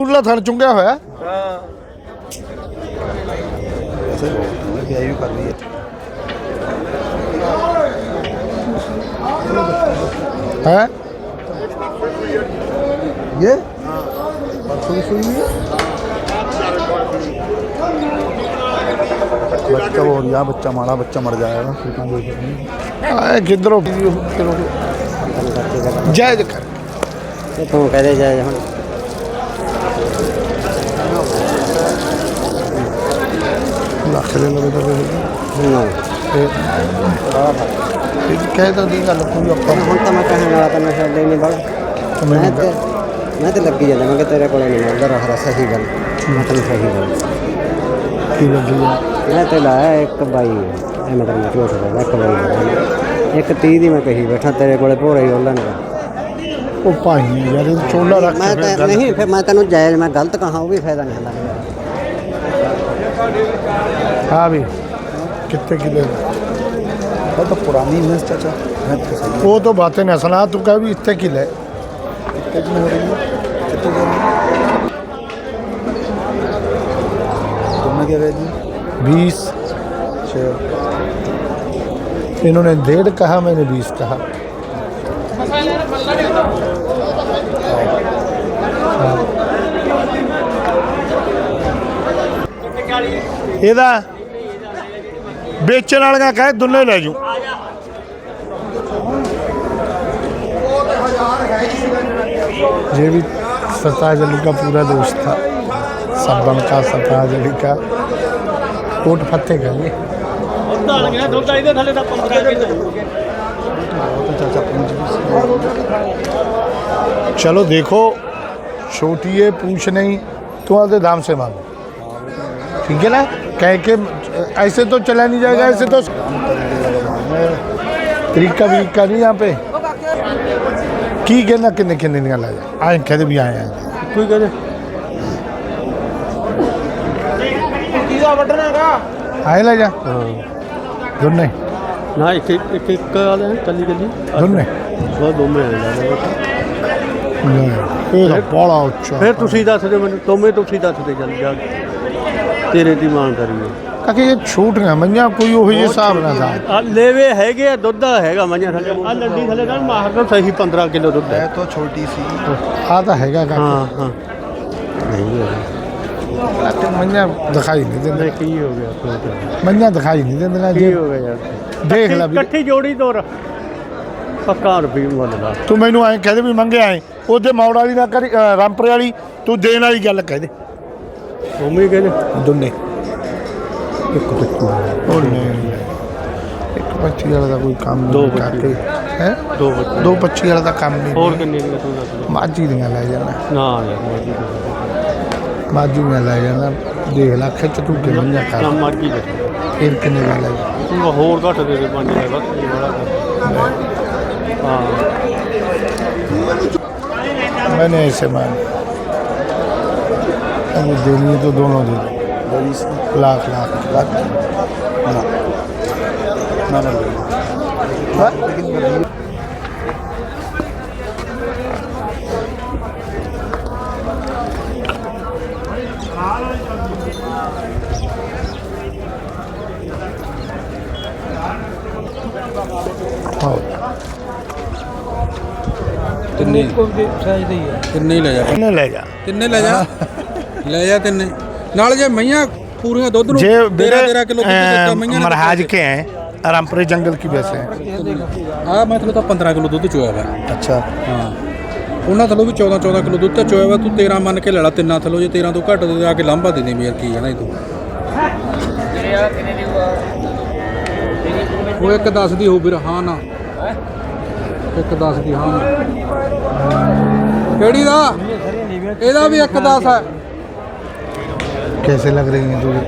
ਪੂਲਾ ਥਣ ਚੁੰਗਿਆ ਹੋਇਆ ਵਿਆਹ ਵੀ ਕਰ ਲਈ ਹੈ ये परसों की सुई हुई है बच्चा वो या बच्चा मारा बच्चा मर जाएगा फिर कहाँ कोई करेंगे? ਆਏ ਕਿਧਰੋਂ ਕਿਧਰੋਂ ਜੈ ਜੈ ਕਰ ਤੇ ਤੂੰ ਕਹਦੇ ਜਾਏ ਹੁਣ ਲੱਖ ਦੇ ਲਵੇ ਤਾਂ ਨਾ ਇਹ ਕਹਿ ਤਾਂ ਦੀ ਗੱਲ ਕੋਈ ਆਪਾਂ ਹੁਣ ਤਾਂ ਮੈਂ ਕਹਿਣ ਵਾਲਾ ਤਾਂ ਮੈਂ ਛੱਡੇ ਨਹੀਂ ਬੜਾ ਮੈਂ ਤੇ ਮੈਂ ਤੇ ਲੱਗੀ ਜਾਂਦਾ ਮੈਂ ਕਿ ਤੇਰੇ ਕੋਲੇ ਨਹੀਂ ਮਰਦਾ ਰਹਾ ਸਹੀ ਗੱਲ ਮੈਂ ਤੈਨੂੰ ਸਹੀ ਗੱਲ ਕੀ ਲੱਗੀ ਆ ਮੈਂ ਤੇ ਲਾਇਆ ਇੱਕ ਬਾਈ ਇਹ ਮਤਲਬ ਮੈਂ ਝੂਠ ਬੋਲਦਾ ਇੱਕ ਬਾਈ। ਇੱਕ 30 ਦੀ ਮੈਂ ਕਹੀ ਬੈਠਾ ਤੇਰੇ ਕੋਲੇ ਭੋਰਾ ਹੀ ਉਹਨਾਂ ਨੇ ਉਹ ਭਾਈ ਯਾਰ ਇਹ ਚੋਲਾ ਰੱਖ ਮੈਂ ਤਾਂ ਨਹੀਂ ਫਿਰ ਮੈਂ ਤੈਨੂੰ ਜਾਇਜ਼ ਮੈਂ ਗਲਤ ਕਹਾਂ ਉਹ ਵੀ ਫਾਇਦਾ ਨਹੀਂ ਹੁੰਦਾ हाँ भी कितने किले वो तो पुरानी भैंस चाचा। वो तो बातें ना सुना तो तू कह भी इतने किले बीस। इन्होंने डेढ़ कहा मैंने बीस कहा। ਇਹਦਾ ਵੇਚਣ ਵਾਲੀਆਂ ਕਹੇ ਦੁੱਲੇ ਲੈ ਜੂ ये भी सरताज अली का पूरा दोस्त था सबन का सरताज अली का कोट फत्ते का ये तो चाचा पूछ भी चलो देखो छोटी है पूछ नहीं तो आधे दाम से मांगो ठीक है ना? कह के ऐसे तो चला नहीं जाएगा ऐसे तो तरीका वरीका नहीं यहाँ पे। की कहना किन्ने किन्ने निकाला जाए? आए कहते भी आए आए। कोई करे आए ला जा। दोनों। ना एक एक एक एक का आले हैं कली कली दोनों। बहुत दो में है नहीं ये तो बड़ा अच्छा फिर तू सीधा से मैंने मैं तो सीधा से चल जा। ਤੇਰੇ ਦੀ ਮਾਨ ਕਰੀਏ काके ये छूट गया मैया कोई वही हिसाब ना था ਆ ਲੈਵੇ ਹੈਗੇ ਆ ਦੁੱਧ ਹੈਗਾ ਮੰਨਿਆ ਥੱਲੇ ਆ ਲੱਡੀ ਥੱਲੇ ਨਾਲ ਮਾਰ ਦੋ ਸਹੀ 15 ਕਿਲੋ ਦੁੱਧ ਹੈ है तो छोटी सी आता हैगा का ਹਾਂ ਹਾਂ ਨਹੀਂ ਹੋਇਆ मैया दिखाई नहीं देते ਨਹੀਂ ਕੀ ਹੋ ਗਿਆ ਸੋਚ मैया दिखाई नहीं देते ना ਕੀ जी ਹੋ ਗਿਆ ਯਾਰ ਦੇਖ ਲੈ ਵੀ ਇਕੱਠੀ ਜੋੜੀ ਤੋਰ ਪੱਕਾ ਰੁਪਏ ਮੁੱਲ ਦਾ ਤੂੰ ਮੈਨੂੰ ਐਂ ਕਹਦੇ ਵੀ ਮੰਗੇ ਆਏ ਉਹਦੇ ਮੌੜ ਵਾਲੀ ਨਾ ਕਰੀ ਅ, ਰਾਮਪੁਰੇ ਵਾਲੀ ਤੂੰ ਦੇਣ ਵਾਲੀ ਗੱਲ ਕਹਿ ਦੇ ਉਮੀ ਕਹਿੰਦੇ ਦੋਨੇ ਇੱਕ ਪੱਚੀ ਹੋਰ ਨਹੀਂ ਇੱਕ ਪੱਚੀ ਵਾਲਾ ਦਾ ਕੋਈ ਕੰਮ ਦੋ ਨਹੀਂ ਪੱਚੀ। ਕਰਕੇ ਹੈ ਦੋ ਬੱਚੇ ਦੋ ਪੱਚੀ ਵਾਲਾ ਦਾ ਕੰਮ ਨਹੀਂ ਹੋਰ ਕਿੰਨੇ ਦੀ ਤੂੰ ਦੱਸ ਦੇ। ਮਾਝੀ ਦੀਆਂ ਲੈ ਜਾਣਾ ਨਾ ਯਾਰ ਮਰਜ਼ੀ ਕਰ ਮਾਝੀ ਦੀਆਂ ਲੈ ਜਾਣਾ ਦੇਖ ਲੈ ਖਿੱਚ ਤੂੰ ਕਿ ਮੰਗਾ ਨਾ ਕਰ ਮਰਜ਼ੀ ਕਰ ਫਿਰ ਕਿੰਨੇ ਦਾ ਲੈ ਜਾ ਤੂੰ ਹੋਰ ਘੱਟ ਦੇ ਦੇ ਪੰਜ ਦਾ ਬਸ ਇਹ ਵਾਲਾ ਕਰ। ਹਾਂ मैंने ऐसे मान अगर देनी है तो दोनों दे दो बड़ी सी लाख लाख लाख ना ना ना लेकिन बड़ी हाँ ਤਿੰਨੇ ਤਿੰਨੇ ਹੀ ਲੈ ਜਾ कितने ले जा ਤਿੰਨੇ ਲੈ ਜਾ ਲੈ ਜਾ ਤਿੰਨੇ ਨਾਲ ਜੇ ਮਈਆਂ ਪੂਰੀਆਂ ਦੁੱਧ ਨੂੰ जे 13 13 ਕਿਲੋ ਦੁੱਧ ਦਿੱਤਾ ਮਈਆਂ ਨੇ महाराज के हैं रामपुरे जंगल की वैसे हैं ਆ ਮਤਲਬ ਤਾਂ 15 ਕਿਲੋ ਦੁੱਧ ਚੋਇਆ ਵਾ अच्छा ਹਾਂ ਉਹਨਾਂ ਥੱਲੋਂ ਵੀ 14 14 ਕਿਲੋ ਦੁੱਧ ਤਾਂ ਚੋਇਆ ਵਾ ਤੂੰ 13 ਮੰਨ ਕੇ ਲੈ ਲਾ ਤਿੰਨਾਂ ਥੱਲੋਂ ਜੇ 13 ਤੋਂ ਘੱਟ ਦੇ ਆ ਕੇ ਲਾਂਭਾ ਦੇ ਦੇ ਵੀ ਯਾਰ ਕੀ ਹੈ ਨਾ ਇਹ ਤੂੰ ਉਹ ਇੱਕ 10 ਦੀ ਹੋ ਵੀਰ ਹਾਂ ਨਾ ਇੱਕ 10 ਦੀ ਹਾਂ ਨਾ ਕਿਹੜੀ ਦਾ ਇਹਦਾ ਵੀ ਇੱਕ 10 ਹੈ कैसे लग रही हैं तुझे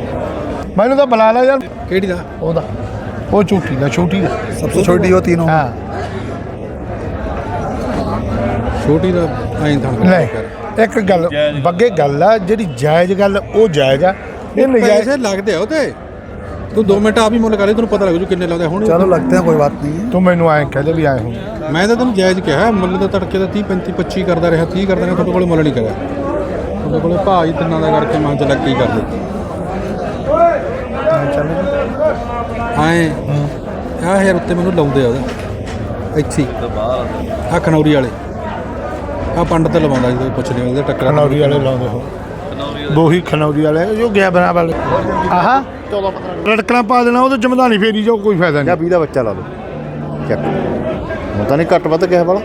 मैंने तो बुला ला यार ਕਿਹੜੀ ਦਾ ओदा वो छोटी ना छोटी ना सबसे छोटी हो तीनों हाँ ਛੋਟੀ ਦਾ ਐਂ ਥਾਂ ਨਹੀਂ ਇੱਕ ਗੱਲ ਬੱਗੇ ਗੱਲ ਆ ਜਿਹੜੀ ਜਾਇਜ਼ ਗੱਲ ਉਹ ਜਾਇਜ਼ ਆ ਇਹ ਨਜਾਇਜ਼ ਪੈਸੇ ਲੱਗਦੇ ਆ ਉਹਤੇ ਤੂੰ 2 ਮਿੰਟ ਆਪ ਹੀ ਮੁੱਲ ਕਰ ਲਈ ਤੈਨੂੰ ਪਤਾ ਲੱਗ ਜੂ ਕਿੰਨੇ ਲੱਗਦੇ ਹੁਣ चलो लगते हैं कोई बात नहीं है ਤੂੰ ਮੈਨੂੰ ਐਂ ਕਹਦੇ ਵੀ ਆਏ ਹੋ ਮੈਂ ਤਾਂ ਤੈਨੂੰ ਜਾਇਜ਼ ਕਿਹਾ ਮੁੱਲ ਦਾ ਤੜਕੇ ਦਾ 30 35 25 ਕਰਦਾ ਰਿਹਾ 30 ਕਰਦਾ ਰਿਹਾ ਤੁਹਾਡੇ ਕੋਲ ਮੁੱਲ ਨਹੀਂ ਕਰਿਆ ਉਹਦੇ ਕੋਲੇ ਭਾਅ ਹੀ ਤਿੰਨਾਂ ਦਾ ਕਰਕੇ ਮੈਂ ਚੱਲ ਕੀ ਕਰ ਲਈ ਆਏ ਆਹ ਯਾਰ ਉੱਤੇ ਮੈਨੂੰ ਲਾਉਂਦੇ ਆ ਉਹਦਾ। ਇੱਥੇ ਆ। ਖਨੌਰੀ ਵਾਲੇ। ਆ ਪੰਡਤ ਲਵਾਉਂਦਾ ਜਦੋਂ ਪੁੱਛਦੇ ਉਹਦੇ ਟੱਕਰਾਂ ਖਨੌਰੀ ਵਾਲੇ ਲਾਉਂਦੇ ਹੋ। ਦੋਹੀ ਖਨੌਰੀ ਵਾਲੇ ਜੋ ਗਿਆ ਬਣਾ ਵਾਲੇ। ਆਹਾ। 14 15 ਲੜਕਣਾ ਪਾ ਦੇਣਾ ਉਹ ਤਾਂ ਜਮਦਾਨੀ ਫੇਰੀ ਜੋ ਕੋਈ ਫਾਇਦਾ ਜਾਂ ਨਹੀਂ 20 ਦਾ ਬੱਚਾ ਲਾ ਲਓ। ਚੱਕ। ਹੁਣ ਤਾਂ ਨਹੀਂ ਘੱਟ ਵੱਧ ਕਿਸੇ ਵਾਲਾ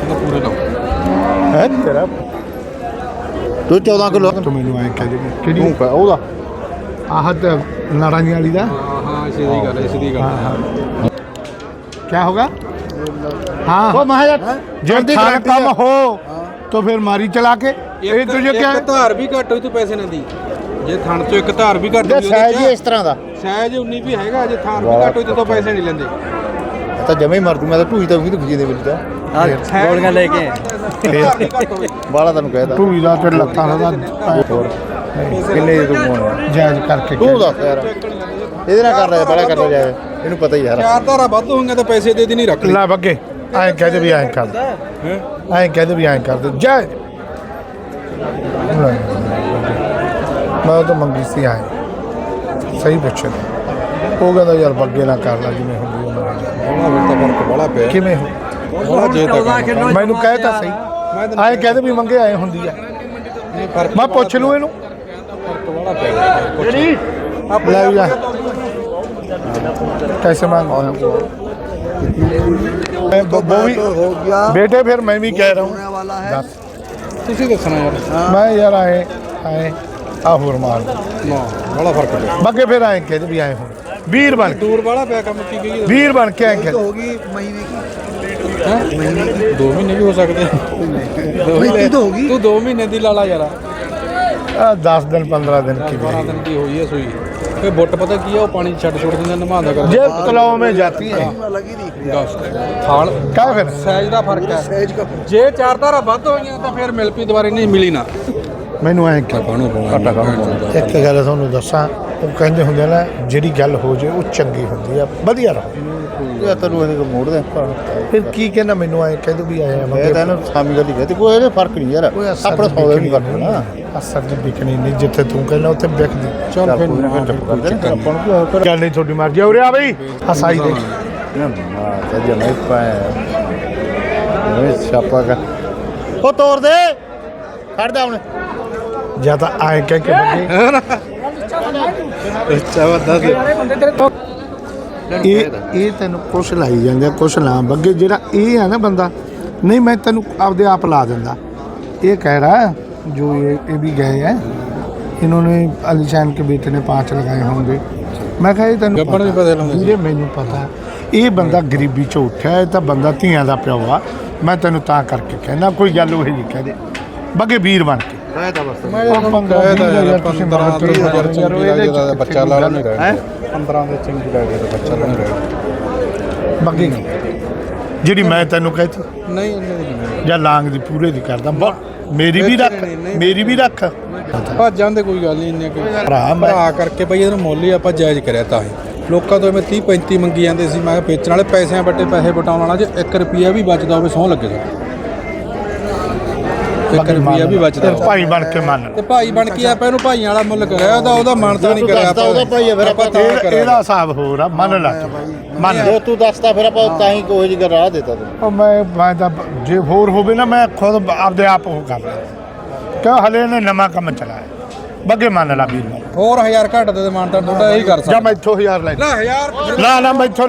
ਉਹਦਾ ਪੂਰੇ ਲਾਓ ਹੈ ਤੇਰਾ ਤੂੰ 14 ਕਿਲੋ ਤੂੰ ਮੈਨੂੰ ਐਂ ਕਹਿ ਦੇ ਤੂੰ ਕਿਹੜੀ ਕਹ ਉਹਦਾ ਆਹ ਤੇ ਨਾਰਾਇਣੀ ਵਾਲੀ ਦਾ ਹਾਂ ਹਾਂ ਇਸੇ ਦੀ ਗੱਲ ਇਸੇ ਦੀ हाँ ਗੱਲ क्या होगा हाँ ਉਹ ਮਹਾਜਾ जब थान कम हो तो फिर मारी चला के ये ਇੱਕ- तुझे क्या ਇੱਕ ਧਾਰ ਵੀ ਘੱਟ ਹੋਈ ਤੂੰ ਪੈਸੇ ਨਾ ਦੀ ਜੇ ਥਣ ਚੋਂ ਇੱਕ ਧਾਰ ਵੀ ਘੱਟ ਦੇ ਹੋਈ ਉਹਦੇ ਸਾਈਜ਼ ਹੀ ਚ ਇਸ ਤਰ੍ਹਾਂ ਦਾ ਸਾਈਜ਼ 19 ਵੀ ਹੈਗਾ ਜੇ ਥਾਨ ਵੀ ਘੱਟ ਹੋਈ ਤੇ ਤੂੰ ਪੈਸੇ ਨਹੀਂ ਲੈਂਦੇ ਇਹ ਤਾਂ ਜਮੇ ਹੀ ਮਰ ਜੂ ਮੈਂ ਤਾਂ ਢੂਈ ਤਾਂ ਵੀ ਦੁਖੀ ਦੇ ਵਿੱਚ ਤਾਂ। ਗੋਲੀਆਂ ਲੈ ਕੇ। ਬਾਲਾ ਤੈਨੂੰ ਕਹਿਦਾ ਢੂਈ ਦਾ ਤੇ ਲੱਤਾਂ ਦਾ ਕਿੰਨੇ ਦੀ ਤੂੰ ਮੋਣਾ ਜਾਇਜ਼ ਕਰਕੇ ਤੂੰ ਦੱਸ ਯਾਰ। ਇਹਦੇ ਨਾਲ ਕਰ ਰਿਹਾ ਬਾਲਾ ਕਰ ਰਿਹਾ ਜਾਏ ਇਹਨੂੰ ਪਤਾ ਹੀ ਯਾਰ ਚਾਰ ਧਾਰਾ ਵੱਧ ਹੋਣਗੀਆਂ ਤਾਂ ਪੈਸੇ ਦੇ ਦੀ ਨਹੀਂ ਰੱਖ ਲਾ ਬੱਗੇ ਐਂ ਕਹਦੇ ਵੀ ਐਂ ਕਰ। ਐਂ ਕਹਦੇ ਵੀ ਐਂ ਕਰ ਦੇ। ਜਾਇ ਮੈਂ ਤਾਂ ਮੰਗੀ ਸੀ ਐਂ। ਸਹੀ ਪੁੱਛਿਆ ਉਹ ਕਹਿੰਦਾ ਯਾਰ ਬੱਗੇ ਨਾ ਕਰ ਲਾ ਜਿਵੇਂ ਹੁੰਦੀ ਉਹ ਮੇਰਾ ਉਹਨਾਂ ਫਿਰ ਤਾਂ ਫਰਕ ਬੜਾ ਪਿਆ ਕਿਵੇਂ ਹੋ ਬੜਾ ਜੇ ਤੱਕ ਮੈਨੂੰ ਕਹਿ ਤਾਂ ਸਹੀ ਐਂ ਕਹਦੇ ਵੀ ਮੰਗੇ ਐਂ ਹੁੰਦੀ ਆ ਨਹੀਂ ਫਰਕ ਮੈਂ ਪੁੱਛ ਲੂ ਇਹਨੂੰ ਫਰਕ ਬੜਾ ਪਿਆ ਜਿਹੜੀ ਲੈ ਵੀ ਜਾ कैसे मांग मैं वो वो भी ਹੋ ਗਿਆ बेटे फिर मैं भी कह रहा हूँ ਵਾਲਾ ਹੈ दस। ਤੁਸੀਂ ਦੱਸਣਾ ਯਾਰ मैं यार आए आए आहुर मार ਨਾ ਬੜਾ ਫਰਕ ਪਿਆ बाकी फिर आए कहते भी आए हूँ ਵੀਰ ਬਣ ਦੂਰ ਵਾਲਾ ਪਿਆ ਕੰਮ ਕੀ ਕਹੀਏ ਵੀਰ ਬਣ ਕੇ ਆਇਆ ਹੋ ਸਕਦੇ ਮਹੀਨੇ ਦੀ ਲਾਲਾ ਯਾਰਾ। ਆ 10 ਦਿਨ 15 ਦਿਨ ਕੀ 12 ਦਿਨ ਦੀ ਹੋਈ ਹੈ ਸੂਈ। ਫੇ ਬੁੱਟ ਪਤਾ ਕੀ ਆ ਉਹ ਪਾਣੀ ਛੱਡ ਛੁੱਟ ਦਿੰਦਾ ਨਮਾਉਂਦਾ ਕਰਦਾ। ਜੇ ਤਲਾਉ ਮੇ ਜਾਤੀ ਹੈ। ਥਾਲ। ਕਾ ਫਿਰ? ਸਾਈਜ਼ ਦਾ ਫ਼ਰਕ ਹੈ। ਜੇ ਚਾਰ ਧਾਰਾ ਵੱਧ ਹੋਈਆਂ ਤਾਂ ਫਿਰ ਮਿਲ ਦੁਬਾਰੇ ਨਹੀਂ ਮਿਲੀ ਨਾ। ਮੈਨੂੰ ਐਂ ਕਿ ਪਾਣੋ ਪਾਣਾ ਇੱਕ ਗੱਲ ਤੁਹਾਨੂੰ ਦੱਸਾਂ। ਉਹ ਕਹਿੰਦੇ ਹੁੰਦੇ ਨਾ ਜਿਹੜੀ ਗੱਲ ਹੋ ਜੇ ਉਹ ਚੰਗੀ ਹੁੰਦੀ ਆ ਵਧੀਆ ਰਹੋ। ਇਹ ਤੈਨੂੰ ਇਹ ਮੋੜ ਦੇ ਫਿਰ ਕੀ ਕਹਿੰਦਾ ਮੈਨੂੰ ਐਂ ਕਹਿੰਦੇ ਵੀ ਆਏ ਆ ਇਹ ਮੰਗੇ ਤਾਂ ਇਹਨੂੰ ਸਾਮੀ ਗੱਲ ਹੀ ਕਹਤੀ ਕੋਈ ਇਹਦੇ ਫ਼ਰਕ ਨਹੀਂ ਯਾਰ ਆਪਣਾ ਸੌਦਾ ਨਹੀਂ ਫ਼ਰਕ ਨਾ ਅਸਰ ਦੀ ਵਿਕਣੀ ਨਹੀਂ ਜਿੱਥੇ ਤੂੰ ਕਹਿੰਦਾ ਉੱਥੇ ਵਿਕਦੀ ਚੱਲ ਫਿਰ ਆਪਾਂ ਨੂੰ ਕੀ ਹੋਇਆ ਕਰ ਗੱਲ ਨਹੀਂ ਤੁਹਾਡੀ ਮਰਜ਼ੀ ਉਰੇ ਆ ਬਈ। ਹਸਾਈ ਦੇ ਨਾ ਮਾ ਤੇ ਜਮੇ ਪਾਏ ਇਹ ਛਾਪਾ ਕਰ। ਉਹ ਤੋੜ ਦੇ ਖੜ ਜਾ ਹੁਣ। ਜਾਂ ਤਾਂ ਆਏ ਕਹਿ ਕੇ ਬੰਦੇ ਅੱਛਾ ਵੱਧਾ ਦੇ ਇਹ ਇਹ ਤੈਨੂੰ ਕੁਛ ਲਾਈ ਜਾਂਦੇ ਆ ਕੁਛ ਲਾ ਬੱਗੇ ਜਿਹੜਾ ਇਹ ਆ ਨਾ ਬੰਦਾ ਨਹੀਂ ਮੈਂ ਤੈਨੂੰ ਆਪਦੇ ਆਪ ਲਾ ਦਿੰਦਾ ਇਹ ਕਹਿ रहा है, जो ये ये भी गए हैं इन्होंने अलीशान के बेटे ने पांच लगाए होंगे ਮੈਂ ਕਿਹਾ ਇਹ ਤੈਨੂੰ ਗੱਬੜ ਵੀ ਪਤਾ ਲਾਉਂਦੇ ਸੀ। ਵੀਰੇ ਮੈਨੂੰ ਪਤਾ ਇਹ ਬੰਦਾ ਗਰੀਬੀ ਚੋਂ ਉੱਠਿਆ ਇਹ ਤਾਂ ਬੰਦਾ ਧੀਆਂ ਦਾ ਪਿਓ ਆ ਮੈਂ ਤੈਨੂੰ ਤਾਂ ਕਰਕੇ ਕਹਿੰਦਾ ਕੋਈ ਗੱਲ ਉਹ ਜੀ ਕਹਿ ਦੇ ਬੱਗੇ ਵੀਰ ਬਣ ਕੇ ਕਹਿ ਤਾਂ ਬਸ। ਮੈਂ ਉਹ ਪੰਦਰਾਂ ਕਹਿ ਤਾ ਵੀਹ ਯਾਰ ਤੁਸੀਂ 15 ਬਾਹਰ ਤੋਂ ਚਲੇ ਜਾਓ ਚੰਗੀ ਯਾਰ, ਲੱਗਦਾ ਇਹਦੇ ਚ ਬੱਚਾ ਲਾਲਾ ਨਹੀਂ ਹੈਂ? ਰਹਿ 15 ਦੇ ਚੰਗੀ ਲੱਗਦੀ ਤਾਂ ਬੱਚਾ ਲਾਲਾ ਨਹੀਂ ਰਹਿ ਬੱਗੇ ਨਹੀਂ। ਜਿਹੜੀ ਮੈਂ ਤੈਨੂੰ ਕਹਿਤੀ ਨਹੀਂ ਦੀ ਨਹੀਂ। ਜਾਂ ਲਾਂਗ ਦੀ ਪੂਰੇ ਦੀ ਕਰਦਾ। ਮੇਰੀ ਵੀ ਰੱਖ। ਮੇਰੀ ਵੀ ਰੱਖ। ਭੱਜ ਜਾਂਦੇ ਕੋਈ ਗੱਲ ਨਹੀਂ ਇੰਨੇ ਕੋਈ। ਭਰਾ ਮੈਂ ਭਰਾ ਕਰਕੇ ਬਈ ਇਹਨੂੰ ਮੁੱਲ ਹੀ ਆਪਾਂ ਜਾਇਜ਼ ਕਰਿਆ ਤਾਂ ਹੀ। ਲੋਕਾਂ ਤੋਂ ਐਵੇਂ 30 35 ਮੰਗੀ ਜਾਂਦੇ ਸੀ ਮੈਂ ਕਿਹਾ ਵੇਚਣ ਵਾਲੇ ਪੈਸਿਆਂ ਬੱਟੇ ਪੈਸੇ ਬਟਾਉਣ ਵਾਲਾ ਜੇ 1 ਰੁਪਿਆ ਵੀ ਬਚਦਾ ਹੋਵੇ ਸੌ ਲੱਗੇ ਦਾ 1 ਰੁਪਿਆ ਵੀ ਬਚਦਾ। ਤੇਰੇ ਭਾਈ ਬਣ ਕੇ ਮੰਨ ਤੇ ਭਾਈ ਬਣ ਕੇ ਆਪਾਂ ਇਹਨੂੰ ਭਾਈਆਂ ਵਾਲਾ ਮੁੱਲ ਕਰਿਆ ਉਹਦਾ ਉਹਦਾ ਮਾਨਤਾ ਨਹੀਂ ਕਰਿਆ ਦੱਸਦਾ ਉਹਦਾ ਭਾਈ ਆ, ਫਿਰ ਆਪਾਂ ਤਾਂ ਇਹਦਾ- ਕਰਿਆ। ਇਹਦਾ ਹਿਸਾਬ ਹੋਰ ਆ ਮੰਨ ਲੈ ਤੂੰ। ਮੰਨ ਜੇ ਤੂੰ ਦੱਸਦਾ ਫਿਰ ਆਪਾਂ ਤਾਂ ਹੀ ਕੋਈ ਜਿਹਾ ਰਾਹ ਦੇਤਾ ਤੈਨੂੰ। ਉਹ ਮੈਂ ਮੈਂ ਤਾਂ ਜੇ ਹੋਰ ਹੋਵੇ ਨਾ ਮੈਂ ਖੁਦ ਆਪਦੇ ਆਪ ਉਹ ਕਰ ਲਾਂ। ਕਿਉਂ? ਹਲੇ ਨੇ ਨਵਾਂ ਕੰਮ ਚਲਾਇਆ। ਬੱਗੇ ਮੰਨ ਲਾ ਵੀਰ ਹੋਰ ਹਜ਼ਾਰ ਘੱਟ ਦੇ ਮਾਨਤਾ ਤੁਹਾਡਾ ਇਹੀ ਕਰ ਜਾਂ ਸਕਦਾ। ਮੈਂ ਇੱਥੋਂ ਹਜ਼ਾਰ ਲੈ ਲੈ ਲੈ ਹਜ਼ਾਰ ਨਾ ਨਾ ਮੈਂ ਇੱਥੋਂ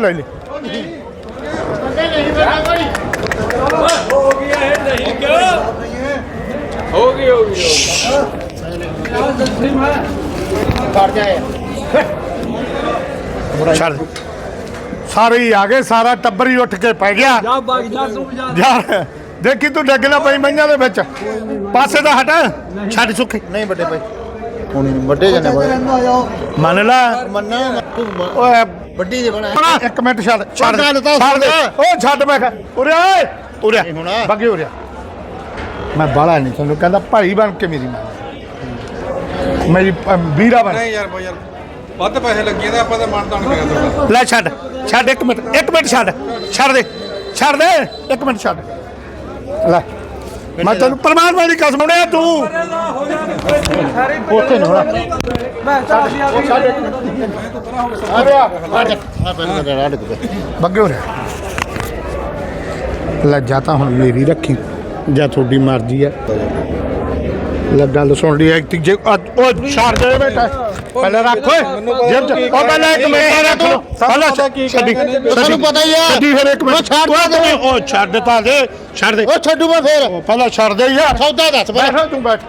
ਛੱਡ। ਸਾਰੇ ਹੀ ਆ ਗਏ ਸਾਰਾ ਟੱਬਰ ਹੀ ਉੱਠ ਕੇ ਪੈ ਗਿਆ। ਜਾ ਬਾਗ ਜਾ ਤੂੰ ਜਾ। ਦੇਖੀ ਤੂੰ ਡੱਗ ਨਾ ਪਈ ਮਈਆਂ ਦੇ ਵਿੱਚ। ਪਾਸੇ ਦਾ ਹਟ ਛੱਡ ਸੁੱਖੀ। ਨਹੀਂ ਵੱਡੇ ਭਾਈ। ਹੁਣ ਨਹੀਂ ਵੱਡੇ ਜਣੇ ਬਾਈ ਮੰਨ ਲੈ। ਮੰਨਾ ਓਏ। ਵੱਡੀ ਦੇ ਬਣਾ। ਇੱਕ ਮਿੰਟ ਛੱਡ ਛੱਡ ਛੱਡ। ਉਹ ਛੱਡ। ਮੈਂ ਕਿਹਾ ਉਰੇ ਓਏ। ਉਰੇ। ਬੱਗੇ ਉਰੇ ਮੈਂ ਬਾਲਾ ਨਹੀਂ ਤੁਹਾਨੂੰ ਕਹਿੰਦਾ ਭਾਈ ਬਣ ਕੇ ਮੇਰੀ ਮਾਂ। ਮੇਰੀ ਵੀਰਾ ਬਣ। ਨਹੀਂ ਯਾਰ ਬਈ ਯਾਰ ਵੱਧ ਪੈਸੇ ਲੱਗੇ ਤਾਂ ਆਪਾਂ ਤਾਂ ਨਹੀਂ ਕਰਿਆ ਤੁਹਾਡਾ। ਲੈ ਛੱਡ ਛੱਡ ਇੱਕ ਮਿੰਟ ਇੱਕ ਮਿੰਟ ਛੱਡ ਛੱਡ ਦੇ ਛੱਡ ਦੇ ਇੱਕ ਮਿੰਟ ਛੱਡ। ਲੈ ਮੈਂ ਤੈਨੂੰ ਪ੍ਰਮਾਣ ਵਾਲੀ ਕਸਮ ਉੜਿਆ ਤੂੰ। ਉੱਥੇ ਨਹੀਂ ਹੋਣਾ। ਆ ਰਿਹਾ ਆ ਜਾ। ਆ ਪਹਿਲਾਂ ਤੇ ਰਾੜ ਕੇ ਬੱਗੇ ਹੋ ਰਿਹਾ ਲੱਜਾ ਤਾਂ ਹੁਣ ਮੇਰੀ ਰੱਖੀ। ਜਾਂ ਤੁਹਾਡੀ ਮਰਜ਼ੀ ਹੈ ਲੈ ਗੱਲ ਸੁਣ ਲਈ ਐਕਟ ਜੇ ਅੱਜ- ਉਹ ਛੱਡ ਦੇ ਬੇਟਾ। ਪਹਿਲਾਂ ਰੱਖ ਓਏ। ਜੇਬ ਚ ਉਹ ਪਹਿਲਾਂ ਇੱਕ ਮਿੰਟ ਰੱਖ ਲੋ ਪਹਿਲਾਂ ਛੱਡੀ। ਤੁਹਾਨੂੰ ਪਤਾ ਹੀ ਆ। ਛੱਡੀ ਫਿਰ ਇੱਕ ਮਿੰਟ। ਉਹ ਛੱਡ ਦੇ ਉਹ ਛੱਡ ਤਾਂ ਦੇ। ਛੱਡ ਦੇ। ਉਹ ਛੱਡੂ ਮੈਂ ਫੇਰ। ਉਹ ਪਹਿਲਾਂ ਛੱਡ ਦੇ ਯਾਰ। ਸੌਦਾ ਦੱਸ ਬੈਠ ਤੂੰ ਬੈਠ।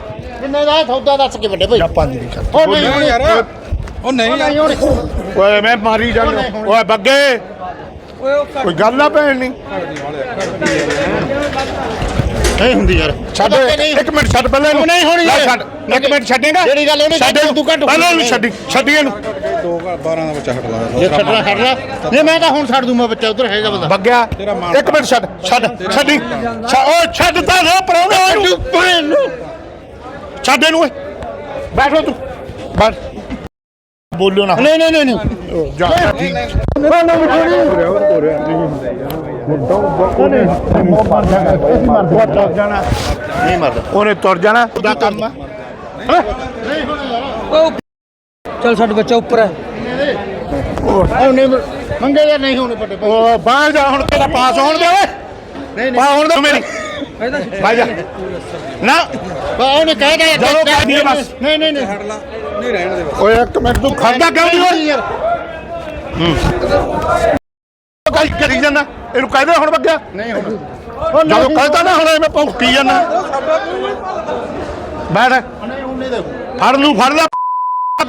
ਕਿੰਨੇ ਦਾ ਸੌਦਾ ਦੱਸ ਕੇ ਵੱਡੇ ਭਾਈ। ਜਾਂ ਪੰਜ ਦੀ ਉਹ ਨਹੀਂ ਹੋਣੀ ਯਾਰ। ਉਹ ਨਹੀਂ ਨਹੀਂ ਹੋਣੀ ਓਏ ਮੈਂ ਮਾਰੀ ਜਾਂਦਾ ਓਏ ਬੱਗੇ। ਕੋਈ ਗੱਲ ਨਾ ਭੈਣ ਨਹੀਂ ਨਹੀਂ ਹੁੰਦੀ ਯਾਰ। ਛੱਡ ਇੱਕ ਮਿੰਟ ਛੱਡ ਪਹਿਲਾਂ ਇਹਨੂੰ। ਨਹੀਂ ਹੋਣੀ ਲੈ ਯਾਰ। ਛੱਡ। ਇੱਕ ਮਿੰਟ ਛੱਡੇਗਾ ਜਿਹੜੀ ਗੱਲ ਉਹਨੇ ਛੱਡ ਤੂੰ ਘੱਟ ਪਹਿਲਾਂ ਇਹਨੂੰ ਛੱਡੀ। ਛੱਡੀ ਇਹਨੂੰ। 2 12 ਦਾ ਬੱਚਾ ਹਟਦਾ ਜੇ ਛੱਡਣਾ ਛੱਡ ਲੈ। ਨਹੀਂ ਮੈਂ ਤਾਂ ਹੁਣ ਛੱਡ ਦੂੰ ਮੈਂ ਬੱਚਾ ਉਧਰ ਹੈਗਾ ਬੰਦਾ। ਬੱਗਿਆ। ਇੱਕ ਮਿੰਟ ਛੱਡ ਛੱਡ ਛੱਡੀ। ਓਏ ਛੱਡ ਤਾਂ ਦੇ ਪਰੌਣੇ ਨੂੰ। ਛੱਡ ਇਹਨੂੰ। ਓਏ। ਬੈਠੋ ਤੂੰ। ਬੈਠ। ਬੋਲਿਓ ਨਾ। ਨਹੀਂ ਨਹੀਂ ਨਹੀਂ ਨਹੀਂ। ਉਹਨੇ ਮਰ ਜਾਣਾ ਉਹ ਤੁਰ ਜਾਣਾ। ਨਹੀਂ ਮਰਦਾ ਉਹਨੇ ਤੁਰ ਜਾਣਾ ਉਹਦਾ ਕੰਮ ਨਹੀਂ ਹੁਣ ਯਾਰ ਚਲ ਸਾਡਾ ਬੱਚਾ ਉੱਪਰ ਹੈ ਉਹਨੇ ਮੰਗੇ ਜਾਂ ਨਹੀਂ ਹੋਣੇ ਪੱਟੇ ਉਹ ਬਾਹਰ ਜਾ ਹੁਣ ਤੇਰਾ ਪਾਸ ਹੋਣ ਦੇ ਓਏ? ਨਹੀਂ ਨਹੀਂ। ਪਾ ਹੋਣ ਦੇ ਮੇਰੀ। ਭਾਈ ਜਾ। ਨਾ। ਉਹਨੇ ਕਹਿ ਗਿਆ ਚਲੋ ਕਹਿ ਦੀ ਬਸ। ਨਹੀਂ ਨਹੀਂ ਨਹੀਂ। ਛੱਡ ਲਾ। ਨਹੀਂ ਰਹਿਣ ਦੇ ਓਏ ਇੱਕ ਮਿੰਟ ਤੂੰ ਖਾਂਦਾ ਕਿਉਂ ਨਹੀਂ ਓਏ? ਹੂੰ। ਗੱਲ ਕਰੀ ਜਾਂਦਾ। ਇਹਨੂੰ ਕਹਿ ਹੁਣ ਬੱਗਿਆ ਨਹੀਂ ਹੋਣੀ। ਜਦੋਂ ਕਹਿੰਦਾ ਨਾ ਹੁਣ ਐਵੇਂ ਭੌਂਕੀ ਜਾਂਦਾ। ਬੈਠ। ਫੜ ਲੂ ਫੜ ਲੈ।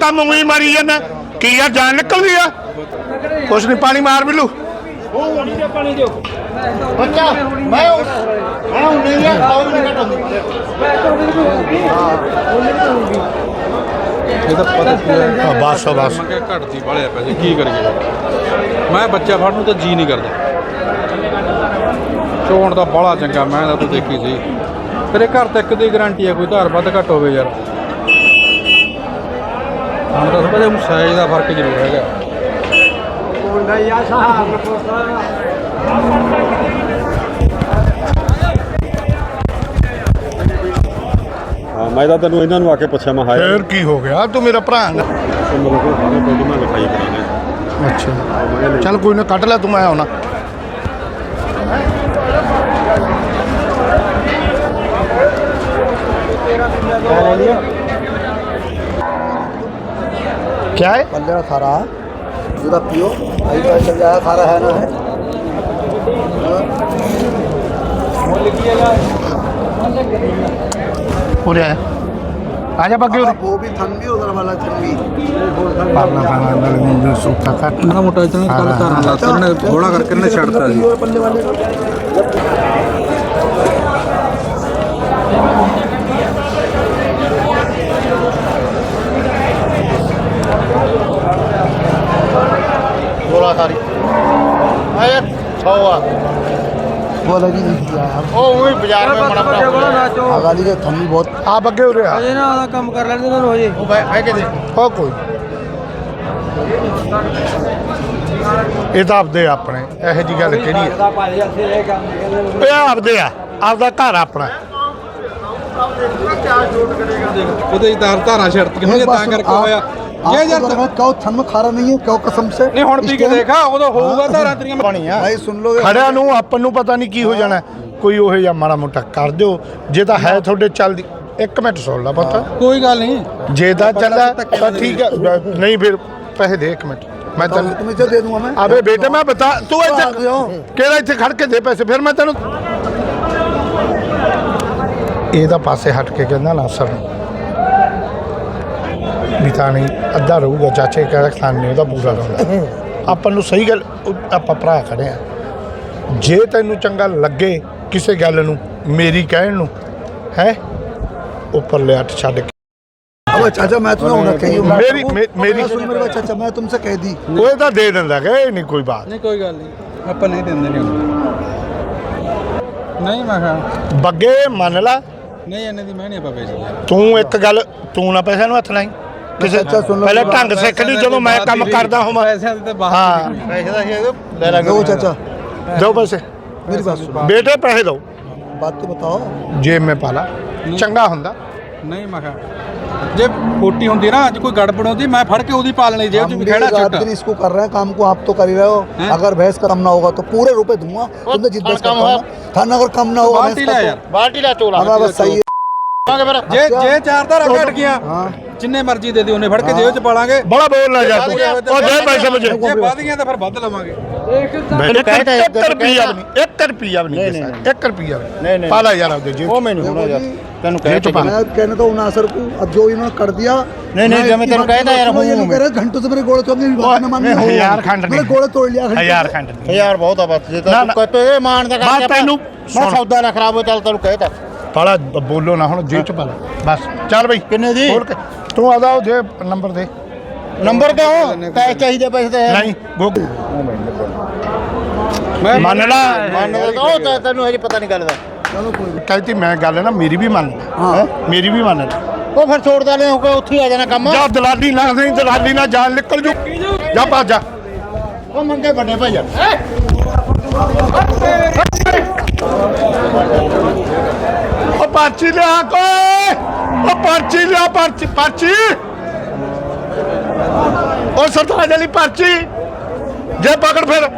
ਕੰਮ ਉਹੀ ਮਾਰੀ ਜਾਂਦਾ। ਕੀ ਯਾਰ ਜਾਨ ਨਿਕਲਦੀ ਆ? ਕੁਛ ਨਹੀਂ ਪਾਣੀ ਮਾਰ ਬਿੱਲੂ ਬੱਚਾ ਮੈਂ ਉਹ- ਮੈਂ ਉਹ ਨਹੀਂ ਆ ਆਉਂ ਨਹੀਂ ਘਟਾਉਂਦੀ ਇਹ ਤਾਂ ਪਤਾ ਕੀ ਹੈ। ਆ, ਬਸ ਬਸ। ਮੰਗੇ ਘਟਦੀ ਵਾਲੇ ਪੈਸੇ ਕੀ ਕਰੀਏ? ਫਿਰ? ਮੈਂ ਬੱਚਾ ਫੜਨ ਨੂੰ ਤਾਂ ਜੀ ਨਹੀਂ ਕਰਦਾ। ਚੋਣ ਦਾ ਬੜਾ ਚੰਗਾ ਮੈਂ ਤਾਂ ਤੂੰ ਦੇਖੀ ਸੀ। ਤੇਰੇ ਘਰ ਤੱਕ ਦੀ ਗਾਰੰਟੀ ਹੈ ਕੋਈ ਧਾਰ ਵੱਧ ਘੱਟ ਹੋਵੇ ਯਾਰ। ਹੁਣ ਤਾਂ ਜਿਹਾ ਸਾਈਜ਼ ਦਾ ਫ਼ਰਕ ਜ਼ਰੂਰ ਹੈਗਾ। ਹਾਂ ਮੈਂ ਤਾਂ ਤੈਨੂੰ ਇਹਨਾਂ ਨੂੰ ਆ ਕੇ ਪੁੱਛਿਆ ਮੈਂ ਹਾਇਆ ਫੇਰ ਕੀ ਹੋ ਗਿਆ ਤੂੰ ਮੇਰਾ ਭਰਾ ਹੈਗਾ ਤੇ ਮੇਰੇ ਕੋਲ ਸਾਰੇ ਪਿੰਡ ਮੈਂ ਲਿਖਾਈ ਕਰਾਂਗੇ ਅੱਛਾ ਚੱਲ ਕੋਈ ਨਾ ਕੱਢ ਲੈ ਤੂੰ ਮੈਂ ਆਉਣਾ क्या है पंद्रह अठारह पूरा पियो अभी पता चल जाएगा खा रहा है ना है पूरे आ जा बाकी वो भी थम्बी उधर वाला थम्बी पालना पालना अंदर में जो सूखा था ना मोटा इतना काला था थोड़ा करके ना छड़ता है वो लगी नहीं यार ਉਹ ਉਹੀ ਬਾਜ਼ਾਰ ਵਿੱਚ ਮਣਾ ਪੜਾ आगाली के थन भी बहुत आ बग्गे उरे आ ना आधा काम कर लेते ना रोजे ਉਹ ਬੈ ਬੈ ਕੇ ਦੇ ਹੋ ਕੋਈ ਇਹ ਤਾਂ ਆਪਦੇ ਆਪਣੇ ਇਹੋ ਜੀ ਗੱਲ ਕਿਹੜੀ ਹੈ ਇਹ ਆਪਦੇ ਆ ਆਪਦਾ ਘਰ ਆਪਣਾ ਉਹਦੇ ਹੀ ਧਾਰ ਧਾਰਾਂ ਛੱਡਤੀਆਂ ਹੋਣਗੀਆਂ ਤਾਂ ਕਰਕੇ ਹੋਇਆ ਜੇ ਯਾਰ ਮੈਂ ਕਹੋ ਤੁਹਾਨੂੰ ਖਾਰਾ ਨਹੀਂ ਹੈ? ਕਹੋ ਕਸਮ ਸੇ? ਨਹੀਂ ਹੁਣ ਪੀ ਕੇ ਦੇਖਾ ਉਦੋਂ ਹੋਊਗਾ ਧਾਰਾਂ ਤੇਰੀਆਂ ਪਾਣੀ ਆ। ਭਾਈ ਸੁਣ ਲਓ ਖੜਿਆ ਨੂੰ ਆਪਾਂ ਨੂੰ ਪਤਾ ਨਹੀਂ ਕੀ ਹੋ ਜਾਣਾ। ਕੋਈ ਉਹ ਜਾਂ ਮਾੜਾ ਮੋਟਾ ਕਰ ਦਿਓ। ਜੇ ਤਾਂ ਹੈ ਤੁਹਾਡੇ ਚੱਲਦੀ ਇੱਕ ਮਿੰਟ ਸੁਣ ਲਾ ਪਤਾ। ਕੋਈ ਗੱਲ ਨਹੀਂ। ਜੇ ਤਾਂ ਚੱਲਾ ਤਾਂ ਠੀਕ ਹੈ ਨਹੀਂ ਫਿਰ ਪੈਸੇ ਦੇ ਇੱਕ ਮਿੰਟ। ਮੈਂ ਤੈਨੂੰ ਤੁਹਾਨੂੰ ਜੇ ਦੇ ਦੂੰਗਾ ਮੈਂ। ਆਵੇ ਬੇਟੇ ਮੈਂ ਬਤਾ ਤੂੰ ਇੱਥੇ ਕਿਹੜਾ ਇੱਥੇ ਖੜ ਕੇ ਦੇ ਪੈਸੇ? ਫਿਰ ਮੈਂ ਤੈਨੂੰ ਇਹਦਾ ਪਾਸੇ ਹਟ ਕੇ ਕਹਿੰਦਾ ਨਾ ਸਰ ਵੀ ਤਾਂ ਨਹੀਂ ਅੱਧਾ ਰਹੂਗਾ ਚਾਚੇ ਕਹਿੰਦਾ ਖਾਨ ਨੇ ਉਹਦਾ ਪੂਰਾ ਲਾਉਂਦਾ ਆਪਾਂ ਨੂੰ ਸਹੀ ਗੱਲ ਆਪਾਂ ਭਰਾ ਖੜੇ ਆ। ਜੇ ਤੈਨੂੰ ਚੰਗਾ ਲੱਗੇ ਕਿਸੇ ਗੱਲ ਨੂੰ ਮੇਰੀ ਕਹਿਣ ਨੂੰ ਹੈ? ਉੱਪਰ ਲਿਆਟ ਛੱਡ ਕੇ। ਉਹ ਚਾਚਾ ਮੈਂ ਤੁਹਾਨੂੰ ਹੁਣ ਕਹੀ ਮੇਰੀ ਮੇਰੀ ਸੁਣ ਮੇਰੇ ਚਾਚਾ ਮੈਂ ਤੁਮਸੇ ਕਹਿ ਦੀ ਉਹ ਤਾਂ ਦੇ ਦਿੰਦਾ ਕਹੇ ਨਹੀਂ ਕੋਈ ਬਾਤ। ਨਹੀਂ ਕੋਈ ਗੱਲ ਨਹੀਂ। ਆਪਾਂ ਨਹੀਂ ਦਿੰਦੇ ਨਹੀਂ ਨਹੀਂ ਮੈਂ ਕਿਹਾ ਬੱਗੇ ਮੰਨ ਲਾ। ਨਹੀਂ ਇਹਨੇ ਦੀ ਮੈਂ ਨਹੀਂ ਆਪਾਂ ਵੇਚਦੇ। ਤੂੰ ਇੱਕ ਗੱਲ ਤੂੰ ਨਾ ਪੈਸਿਆਂ ਨੂੰ ਹੱਥ ਲਾਈ। ਕਿਸੇ ਅੱਛਾ, ਸੁਣ ਲਓ ਪਹਿਲਾਂ ਮੇਰੀ ਢੰਗ ਸਿੱਖ ਲਈ ਜਦੋਂ ਮੈਂ ਕੰਮ ਕਰਦਾ ਹੋਵਾਂ ਪੈਸਿਆਂ ਦੀ ਤੇ ਬਾਤ ਹਾਂ ਪੈਸੇ ਦਾ ਹੀ ਲੈ ਲਾ दो चाचा ਦਿਓ ਪੈਸੇ मेरी बात सुनो ਬੇਟੇ ਪੈਸੇ ਦਿਓ बात तो बताओ ਜੇਬ ਮੇ ਪਾਲਾ ਚੰਗਾ ਹੁੰਦਾ ਨਹੀਂ ਮੈਂ ਕਿਹਾ ਜੇ ਖੋਟੀ ਹੁੰਦੀ ਨਾ ਅੱਜ ਕੋਈ ਗੜਬੜ ਹੁੰਦੀ ਮੈਂ ਫੜ ਕੇ ਉਹਦੀ ਪਾਲਣੀ ਜੇਬ ਚ हम ਵੀ भी ਖੜਾ रात ਛੁੱਟ दिन इसको कर रहे हैं काम को आप तो कर ही रहे हो हैं? अगर भैंस का कम ना होगा तो पूरे रुपए दूंगा तुमने जिद बहस कम करता हुआ। हूं ना। थाना अगर कम ना होगा बाल्टी भैंस का ले तो- यार। ਬਾਲਟੀ ਲੈ ਚੋਲਾ हमें बस सही है ਆਵਾਂਗੇ ਫਿਰ ਜੇ ਜੇ ਚਾਰ ਧਾਰਾ ਘਟ ਗਿਆ हाँ ਜਿੰਨੇ ਮਰਜ਼ੀ ਦੇ ਦਿਓ ਉਹਨੇ ਫੜ ਕੇ ਜੇਬ ਚ ਪਾਲਾਂਗੇ। ਬੜਾ ਬੋਲ ਨਾ ਜਾ ਤੂੰ। ਉਹ ਦੇ ਪੈਸੇ ਮੁਝੇ ਜੇ ਵੱਧ ਗਿਆ ਫਿਰ ਵੱਧ ਲਵਾਂਗੇ। 1 ਰੁਪਿਆ ਵੀ ਨਹੀਂ 1 ਰੁਪਿਆ ਵੀ ਨਹੀਂ 1 ਰੁਪਿਆ ਵੀ ਨਹੀਂ। ਪਾਲਾ ਯਾਰ ਆਪਦੇ ਜੀ ਉਹ ਮੈਨੂੰ ਹੋਣਾ ਯਾਰ ਤੈਨੂੰ ਕਹਿ ਚੁੱਕਾ ਮੈਂ ਕਹਿੰਦਾ ਤਾਂ ਉਨਾਸਰ ਕੋ ਅੱਜ ਇਹਨਾਂ ਕਰ ਦਿਆ। ਨਹੀਂ ਨਹੀਂ ਜਿਵੇਂ ਤੈਨੂੰ ਕਹਿੰਦਾ ਯਾਰ ਹੂੰ ਮੈਂ ਕਹਿੰਦਾ ਘੰਟੋਂ ਤੋਂ ਮੇਰੇ ਗੋਲੇ ਤੋਂ ਆਪਣੀ ਬਾਤ ਨਾ ਮੰਨ ਹੋ ਯਾਰ ਖੰਡ ਨਹੀਂ। ਗੋਲੇ ਤੋੜ ਲਿਆ ਹਜ਼ਾਰ ਖੰਡ ਹਜ਼ਾਰ ਬਹੁਤ ਆ ਬਸ ਜੇ ਤਾਂ ਕਹਤੇ ਇਹ ਮਾਨ ਦਾ ਕਰ ਤੈਨੂੰ ਮੈਂ ਸੌਦਾ ਨਾ ਖਰਾਬ ਹੋ ਚੱਲ ਤੈਨੂੰ ਕਹਿਤਾ ਪਾਲਾ ਬੋਲੋ ਨਾ ਹੁਣ ਜੇਬ ਚ ਪਾ ਬਸ। ਚੱਲ ਬਈ। ਕਿੰਨੇ ਦੀ? ਤੂੰ ਆਦਾ ਉਹ ਜੇ ਨੰਬਰ ਦੇ। ਨੰਬਰ ਕਿਉਂ? ਕੈਸ਼ ਚਾਹੀਦੇ ਪੈਸੇ ਤਾਂ। ਨਹੀਂ ਗੋਗ ਮੈਂ ਮੰਨ ਲਾ। ਮੰਨ ਉਹ ਤਾਂ ਤੈਨੂੰ ਹਜੇ ਪਤਾ ਨਹੀਂ ਗੱਲ ਦਾ। ਕਹਿੰਦੀ ਮੈਂ ਗੱਲ ਨਾ ਮੇਰੀ ਵੀ ਮੰਨ ਲੈ। ਹੈਂ? ਮੇਰੀ ਵੀ ਮੰਨ ਲੈ। ਉਹ ਫਿਰ ਛੋੜਦਾ ਲੈ ਹੋ ਕੇ ਉੱਥੇ ਆ ਜਾਣਾ ਕੰਮ। ਜਾ ਦਲਾਲੀ ਨਾ ਨਹੀਂ ਦਲਾਲੀ ਨਾ ਜਾਨ ਨਿਕਲ ਜੂ। ਜਾ ਭੱਜ ਜਾ। ਉਹ ਮੰਗੇ ਵੱਡੇ ਭਾਈ ਯਾਰ। ਉਹ ਪਰਚੀ ਲਿਆ ਕੋਈ ਉਹ ਪਰਚੀ ਲਿਆ ਪਰਚੀ ਪਰਚੀ। ਉਹ ਸਰਦਾਰ ਵਾਲੀ ਪਰਚੀ। ਜੇ ਪਕੜ ਫਿਰ।